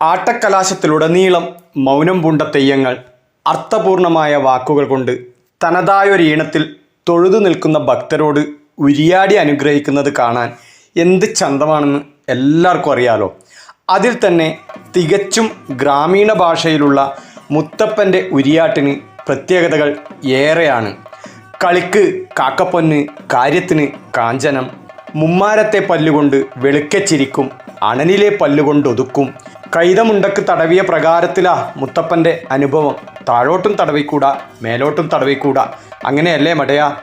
ആട്ടക്കലാശത്തിലുടനീളം മൗനം പൂണ്ട തെയ്യങ്ങൾ അർത്ഥപൂർണമായ വാക്കുകൾ കൊണ്ട് തനതായൊരീണത്തിൽ തൊഴുതു നിൽക്കുന്ന ഭക്തരോട് ഉരിയാടി അനുഗ്രഹിക്കുന്നത് കാണാൻ എന്ത് ചന്തമാണെന്ന് എല്ലാവർക്കും അറിയാലോ. അതിൽ തന്നെ തികച്ചും ഗ്രാമീണ ഭാഷയിലുള്ള മുത്തപ്പന്റെ ഉരിയാട്ടിന് പ്രത്യേകതകൾ ഏറെയാണ്. കളിക്ക് കാക്കപ്പൊന്ന് കാര്യത്തിന് കാഞ്ചനം മുമ്മാരത്തെ പല്ലുകൊണ്ട് വെളുക്കച്ചിരിക്കും അണനിലെ പല്ലുകൊണ്ട് ഒതുക്കും കൈതമുണ്ടക്ക് തടവിയ പ്രകാരത്തിലാ മുത്തപ്പന്റെ അനുഭവം. താഴോട്ടും തടവിക്കൂടാ മേലോട്ടും തടവിക്കൂടാ. അങ്ങനെയല്ലേ മടയാ?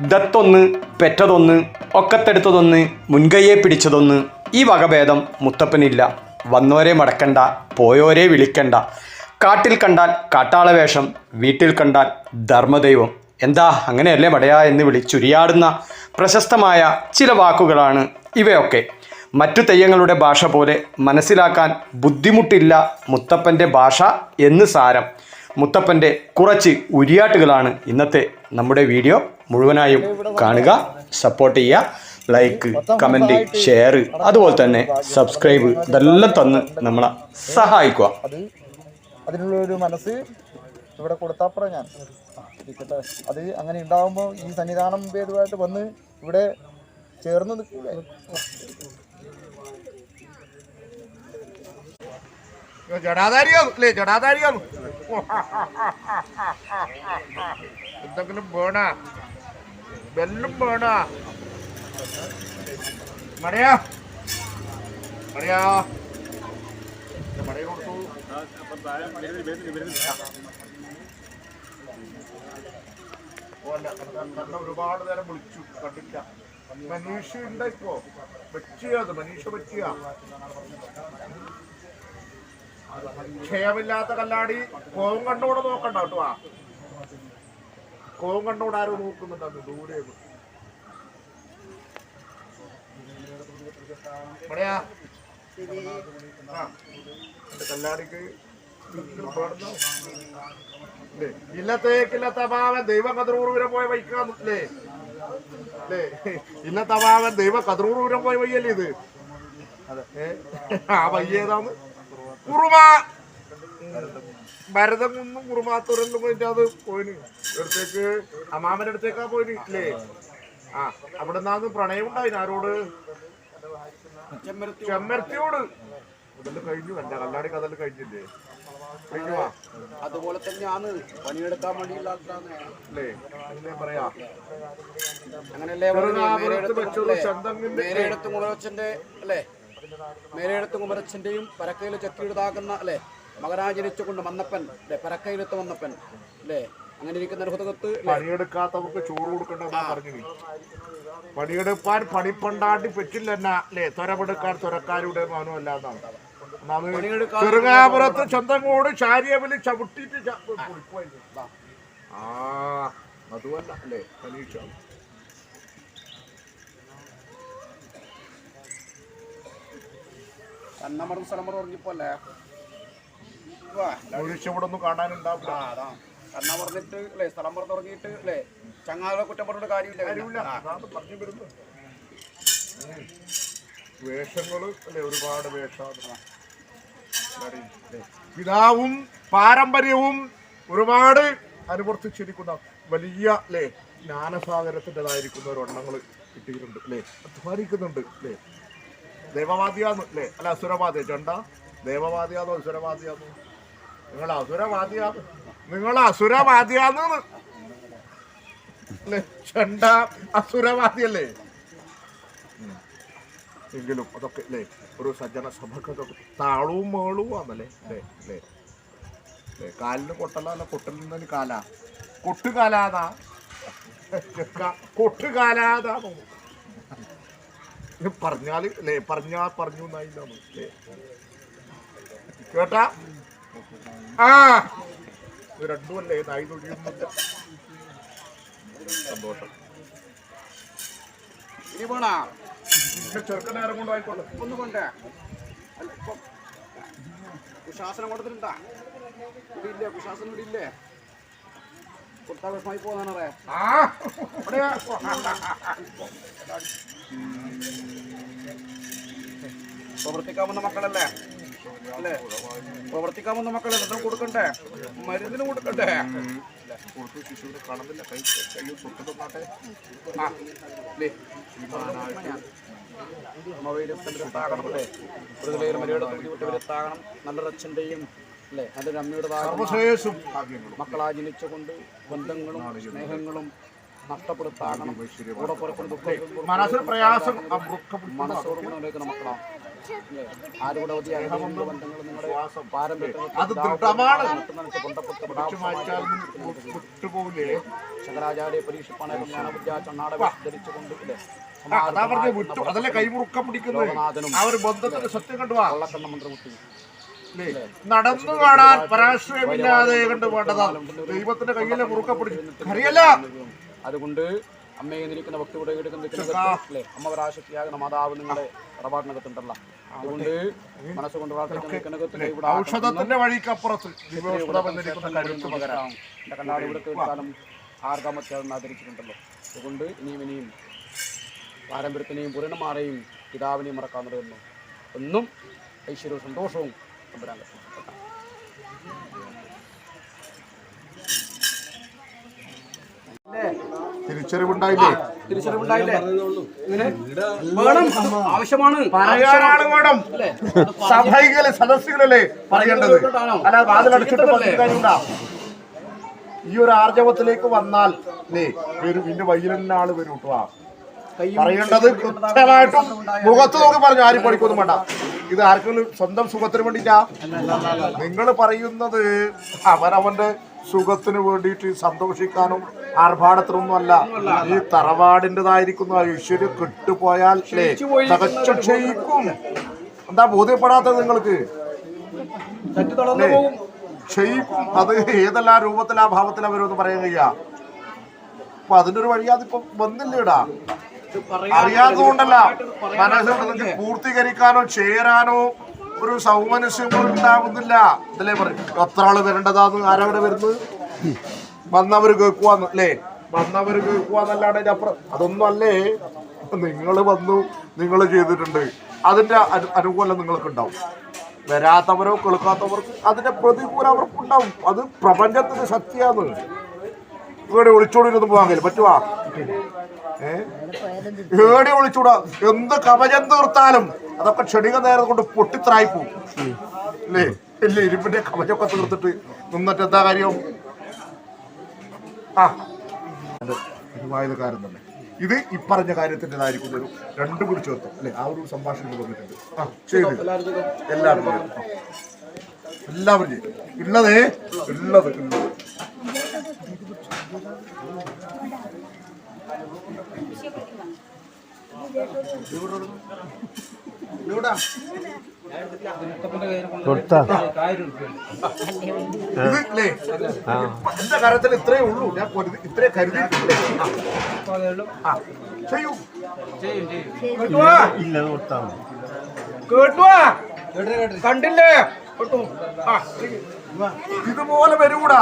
ദത്തൊന്ന് പെറ്റതൊന്ന് ഒക്കത്തെടുത്തതൊന്ന് മുൻകൈയെ പിടിച്ചതൊന്ന്. ഈ വകഭേദം മുത്തപ്പനില്ല. വന്നോരെ മടക്കണ്ട പോയോരെ വിളിക്കണ്ട. കാട്ടിൽ കണ്ടാൽ കാട്ടാളവേഷം വീട്ടിൽ കണ്ടാൽ ധർമ്മദൈവം. എന്താ അങ്ങനെയല്ലേ മടയാ എന്ന് വിളിച്ചുരിയാടുന്ന പ്രശസ്തമായ ചില വാക്കുകളാണ് ഇവയൊക്കെ. മറ്റു തെയ്യങ്ങളുടെ ഭാഷ പോലെ മനസ്സിലാക്കാൻ ബുദ്ധിമുട്ടില്ല മുത്തപ്പന്റെ ഭാഷ എന്ന് സാരം. മുത്തപ്പന്റെ കുറച്ച് ഉരിയാട്ടുകളാണ് ഇന്നത്തെ നമ്മുടെ വീഡിയോ മുഴുവനായും കാണുക സപ്പോർട്ട് ചെയ്യുക ലൈക്ക് കമന്റ് ഷെയർ അതുപോലെ തന്നെ സബ്സ്ക്രൈബ് ഇതെല്ലാം തന്ന് നമ്മളെ സഹായിക്കുക. അത് അതിനുള്ള ഒരു മനസ്സ് ഇവിടെ കൊടുത്തപ്പുറം ഞാൻ. അത് അങ്ങനെ ഉണ്ടാകുമ്പോൾ ഈ സന്നിധാനം ഭേദമായിട്ട് വന്ന് ഇവിടെ ചേർന്ന് നിൽക്കൂലേ? എന്തെങ്കിലും വേണ? ബെല്ലും വേണ? മടയാ മടയാ ഒരുപാട് നേരം വിളിച്ചു കണ്ടില്ല. മനീഷ് ഉണ്ടായിപ്പോ വെച്ചിയത് മനീഷ വെച്ചിയ? ക്ഷയമില്ലാത്ത കല്ലാടി കോവും കണ്ടോടെ നോക്കണ്ട കേട്ടോ ആ. കോവും കണ്ടോടെ ആരും നോക്കുന്നുണ്ടോ ദൂരെ ഇവിടെയാ കല്ലാടിക്ക് ഇല്ലേ? ഇല്ലത്തേക്കില്ലത്ത ദൈവം ദൈവ പോയി പോയ വൈക്കാന്നല്ലേ അല്ലേ ഇല്ലത്ത അഭാവൻ ദൈവ കതിറൂറുവരെ പോയി വയ്യല്ലേ ഇത്? ആ വയ്യേതാന്ന് കുറുമ. ഭരതം കുന്നും കുറുമാത്തൂരെല്ലാം പോയിട്ട് അത് പോയിന്. ഇവിടത്തേക്ക് അമ്മാമന്റെ അടുത്തേക്കാ പോയിന് ഇല്ലേ? ആ അവിടെ നിന്നാന്ന് പ്രണയം ഉണ്ടായിന് ആരോട്? ചെമ്മരത്തിയോട്. ഇതെല്ലാം കഴിഞ്ഞു എന്റെ കല്ലാടി കഥല്ലാം കഴിഞ്ഞില്ലേ? അതുപോലെ തന്നെയാണ് പണിയെടുക്കാൻ വേണ്ടിയുള്ള അല്ലേ അങ്ങനെ പറയാ. അങ്ങനെയല്ലേ ചന്തങ്ങിന്റെ മേലെടുത്ത് അല്ലേ? മേലെടുത്ത് കുമരച്ചന്റെയും പരക്കയിൽ ചക്കിയെടുത്താക്കുന്ന അല്ലേ? മകനാചരിച്ചുകൊണ്ട് മന്നപ്പൻ അല്ലേ? പരക്കയിലെത്ത് മന്നപ്പൻ അല്ലേ? അങ്ങനെ ഇരിക്കുന്ന ഒരു ഹുതകത്ത് പണിയെടുക്കാത്തവർക്ക് ചോറ് കൊടുക്കണ്ടെന്ന് പറഞ്ഞു പണിയെടുപ്പാൻ പണിപ്പണ്ടാട്ടി പറ്റില്ല എന്നാ അല്ലേ? തൊരപെടുക്കാൻ തുരക്കാരുടെ മൗനം അല്ലാതാണ് ചെറുകാപുരത്ത് ചന്തങ്ങോട് ചാരിയവൽ ചവിട്ടിട്ട് ച- ചവിട്ടിട്ട് ആ അതുമല്ല അല്ലേ? പരീക്ഷ. കണ്ണമറും സ്ഥലമറും ഉറങ്ങിപ്പോ അല്ലേ വാ, പരീക്ഷ ഇവിടെ ഒന്നും കാണാനുണ്ടാവില്ല. ആ, അതാ. കണ്ണ പറഞ്ഞിട്ട് അല്ലേ സ്ഥലം പുറത്ത് ഉറങ്ങിയിട്ട് അല്ലേ ചങ്ങാതെ കുറ്റം പറഞ്ഞിട്ട് കാര്യമില്ല അതാണ് പറഞ്ഞു വരുന്നത്. വേഷങ്ങൾ അല്ലെ ഒരുപാട് വേഷമാണ് പിതാവും പാരമ്പര്യവും ഒരുപാട് അനുവർത്തിച്ചിരിക്കുന്ന വലിയ അല്ലേ ജ്ഞാനസാഗരത്തിന്റെതായിരിക്കുന്ന ഒരു എണ്ണങ്ങൾ കിട്ടിയിട്ടുണ്ട് അല്ലേ. അധ്വാനിക്കുന്നുണ്ട് അല്ലേ. ദേവവാദിയാന്ന് അല്ലേ? അല്ല അസുരവാദിയ ചണ്ട ദേവവാദിയാന്നോ അസുരവാദിയാന്നോ? നിങ്ങൾ അസുരവാദിയാന്ന്. നിങ്ങൾ അസുരവാദിയാന്ന്. അല്ലേ? ചണ്ട അസുരവാദിയല്ലേ? എങ്കിലും അതൊക്കെ അല്ലേ? ഒരു സജ്ജന സഭക്ക് താളവും മേളവും ആണല്ലേ അല്ലേ? അല്ലേ? അല്ലേ? കാലിന് കൊട്ടല അല്ല കൊട്ടലിൽ നിന്ന് കാല? കൊട്ടുകാലാതാ. കൊട്ടുകാലാതാ പറഞ്ഞാൽ അല്ലേ? പറഞ്ഞാ പറഞ്ഞു എന്നായില്ല കേട്ടാ? ആ. രണ്ടും അല്ലേ? നായി തൊഴിയൊന്നുമില്ല സന്തോഷം. ഇനി പോണാ? ചെറുക്കനേരം ഒന്ന് കൊണ്ടേ അല്ല ഇപ്പൊ കുശാസനം കൊടുത്തിട്ടുണ്ടാ ഇവിടെ ഇല്ലേ കുശാസനം ഇവിടെ ഇല്ലേ കൊടുത്താൽ വിഷമായി ഇവിടെയാ. പ്രവർത്തിക്കാവുന്ന മക്കളല്ലേ? അല്ലേ? പ്രവർത്തിക്കാവുന്ന മക്കളെ എന്തെങ്കിലും കൊടുക്കണ്ടേ? മരുന്നിന് കൊടുക്കണ്ടേ? കൊടുത്തു ശിശുവിനെ കാണുന്നില്ല കൈ കൈ തൊട്ട് തന്നാട്ടെ ആ ഇല്ലേ അമ്മവയിലെത്താകണം അല്ലേ മൃഗലയിൽ മരിയുടെ ബുദ്ധിമുട്ടവരെത്താകണം നല്ലൊരു അച്ഛന്റെയും അല്ലേ? നല്ലൊരു അമ്മയുടെ ഭാഗം ഭാഗ്യങ്ങളും. മക്കളാ ജനിച്ചുകൊണ്ട് ബന്ധങ്ങളും സ്നേഹങ്ങളും നഷ്ടപ്പെടുത്താകണം. കൂടെ പുറപ്പെടുന്ന ദുഃഖം മനസ്സോർമ്മ മക്കളാണ് ആരുടെ ബന്ധങ്ങൾ നിങ്ങളുടെ ശങ്കരാചാര്യ പരീക്ഷ ജ്ഞാനവിദ്യ ചണ്ണാട ധരിച്ചുകൊണ്ട് ഇല്ലേ? ആ, അതാ വിട്ടു. അതല്ലേ കൈമുറുക്കം പിടിക്കുന്നത്. ആ ഒരു ബന്ധത്തിന്റെ സത്യം കണ്ടുവാ കള്ളക്കണ്ണ മന്ത്രമുട്ടി. ഇല്ലേ? നടന്നു കാണാൻ പരാശ്രയമില്ലാതെ കണ്ട് വേണ്ടതാ ദൈവത്തിന്റെ കയ്യിലെ മുറുക്ക പിടിച്ചു. അറിയല്ല അതുകൊണ്ട് അമ്മയെ നിൽക്കുന്ന ഭക്തിയുടെ എടുക്കുന്ന അമ്മ പരാശക്തിയാകുന്ന മാതാവ് നിങ്ങളെ ഇടപാടിനകത്തുണ്ടല്ല. അതുകൊണ്ട് മനസ്സുകൊണ്ട് പ്രാർത്ഥിക്കുന്ന ഔഷധത്തിന്റെ വഴിക്കപ്പുറത്ത് എന്റെ കണ്ണാടി ഇവിടെ കേൾക്കാനും ആർഗാമത്യാതെന്ന് ആദരിച്ചിട്ടുണ്ടല്ലോ. അതുകൊണ്ട് ഇനിയും ഇനിയും പാരമ്പര്യത്തിനെയും പുരണമാരെയും പിതാവിനെയും മറക്കാൻ തുടങ്ങുന്നു എന്നും ഐശ്വര്യവും സന്തോഷവും പറ്റും തിരിച്ചറിവുണ്ടായില്ലേ? തിരിച്ചറിവുണ്ടായില്ലേ? വേണം ആവശ്യമാണ് പറയാനാണ് വേണം. സഭയിലെ സദസ്സുകളല്ലേ പറയേണ്ടത്? അല്ല വാതിലടച്ചിട്ട് കാര്യമുണ്ടാ? ഈ ഒരു ആർജവത്തിലേക്ക് വന്നാൽ നിന്റെ വരും ഇതിന്റെ വയ്യിൽ ആൾ വരും കേട്ടോ പറയേണ്ടത് കൃത്യമായിട്ടും മുഖത്ത് നോക്കി പറഞ്ഞു ആരും പഠിക്കൊന്നും വേണ്ട. ഇത് ആർക്കെങ്കിലും സ്വന്തം സുഖത്തിന് വേണ്ടിട്ടാ നിങ്ങൾ പറയുന്നത് അവനവന്റെ സുഖത്തിന് വേണ്ടിയിട്ട് സന്തോഷിക്കാനും ആർഭാടത്തിനൊന്നും അല്ല ഈ തറവാടിന്റെതായിരിക്കുന്ന ഐശ്വര്യം കെട്ടുപോയാൽ തകച്ചു ക്ഷയിക്കും. എന്താ ബോധ്യപ്പെടാത്തത് നിങ്ങൾക്ക്? ക്ഷയിക്കും. അത് ഏതെല്ലാ രൂപത്തിലാ ഭാവത്തിലാ വരുമെന്ന് പറയാൻ കഴിയാ. അപ്പൊ അതിന്റെ ഒരു വഴി അതിപ്പോ വന്നില്ലേടാ. അറിയാത്തതുകൊണ്ടല്ല. മനസ്സിൽ പൂർത്തീകരിക്കാനോ ചേരാനോ ഒരു സൗമനസ്യം ഉണ്ടാവുന്നില്ല. അതല്ലേ പറയും എത്ര ആൾ വരേണ്ടതാന്ന് ആരവിടെ വരുന്നത്? വന്നവര് കേൾക്കുവാന്ന് അല്ലേ? വന്നവര് കേൾക്കുവാന്നല്ലാണ്ട് അതിന്റെ അപ്പുറം അതൊന്നും അല്ലേ നിങ്ങൾ വന്നു നിങ്ങൾ ചെയ്തിട്ടുണ്ട്. അതിന്റെ അനു- അനുകൂലം നിങ്ങൾക്ക് ഉണ്ടാവും വരാത്തവരോ കേൾക്കാത്തവർക്ക് അതിന്റെ പ്രതികൂലം അവർക്കുണ്ടാവും. അത് പ്രപഞ്ചത്തിന്റെ ശക്തിയാണ് ഇവിടെ ഒളിച്ചോടിരുന്ന് പോകാൻ കഴിയും പറ്റുവാ? ഏടി ഒളിച്ചൂടാ എന്ത് കവചം തീർത്താലും അതൊക്കെ ക്ഷണിക നേരം കൊണ്ട് പൊട്ടിത്രായിപ്പോവും അല്ലേ ഇല്ല? ഇരുപ്പിന്റെ കവചമൊക്കെ തീർത്തിട്ട് നിന്നിട്ട് എന്താ കാര്യം? ആ. കാര്യം തന്നെ. ഇത് ഇപ്പറഞ്ഞ കാര്യത്തിന്റെതായിരിക്കും ഒരു രണ്ടു കൂടി ചേർത്തു. അല്ലെ? ആ ഒരു സംഭാഷണം വന്നിട്ടുണ്ട്. ആ ചെയ്തു. എല്ലാവരും. എല്ലാവരും ഉള്ളതേ ഉള്ളത് ഉള്ളത് ഇത് ഇല്ലേ എന്റെ കാര്യത്തിൽ ഇത്രേ ഉള്ളൂ? ഞാൻ ഇത്രേ. ആ. ചെയ്യൂ. കേട്ടുവാ കണ്ടില്ലേ? ഇതുപോലെ വരൂടാ.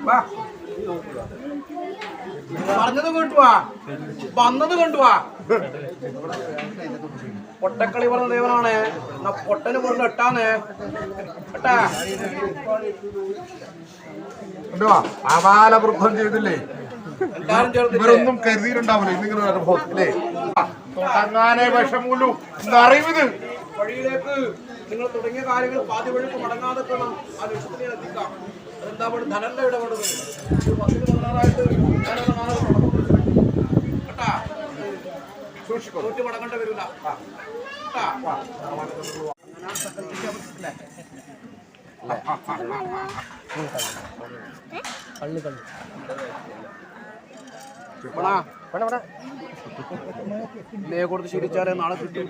വാ. പറഞ്ഞത് കേട്ടുവാ. വന്നത് കണ്ടുവാ പൊട്ടക്കളി പറഞ്ഞ ദൈവനാണ്. എന്നാ പൊട്ടന് പറഞ്ഞ എട്ടാന്ന്. എട്ടാ. അപാല വൃദ്ധം ചെയ്തില്ലേ? ഇവരൊന്നും കരുതിയിട്ടുണ്ടാവില്ല. ഇന്നിങ്ങനെ ഒരു അനുഭവം അല്ലേ? ആ, തുടങ്ങാനേ വിഷമുള്ളൂ എന്നറിവിത് വഴിയിലേക്ക് നിങ്ങൾ തുടങ്ങിയ കാര്യങ്ങൾ പാതി വഴിക്ക് മടങ്ങാതെ വേണം ആ ലക്ഷ്യത്തിലേക്ക് എത്തിക്കാം. അതെന്താ ധനന്റെ ഇടപെടുന്നത് പത്തിന് പതിനാറായിട്ട് തോറ്റ് മടങ്ങേണ്ട വരില്ല കള്ളു കള്ളു ഇല്ലേ കൊടുത്ത് ശീലിച്ചാലേ നാളെ കിട്ടും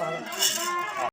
കാണാനുള്ളത്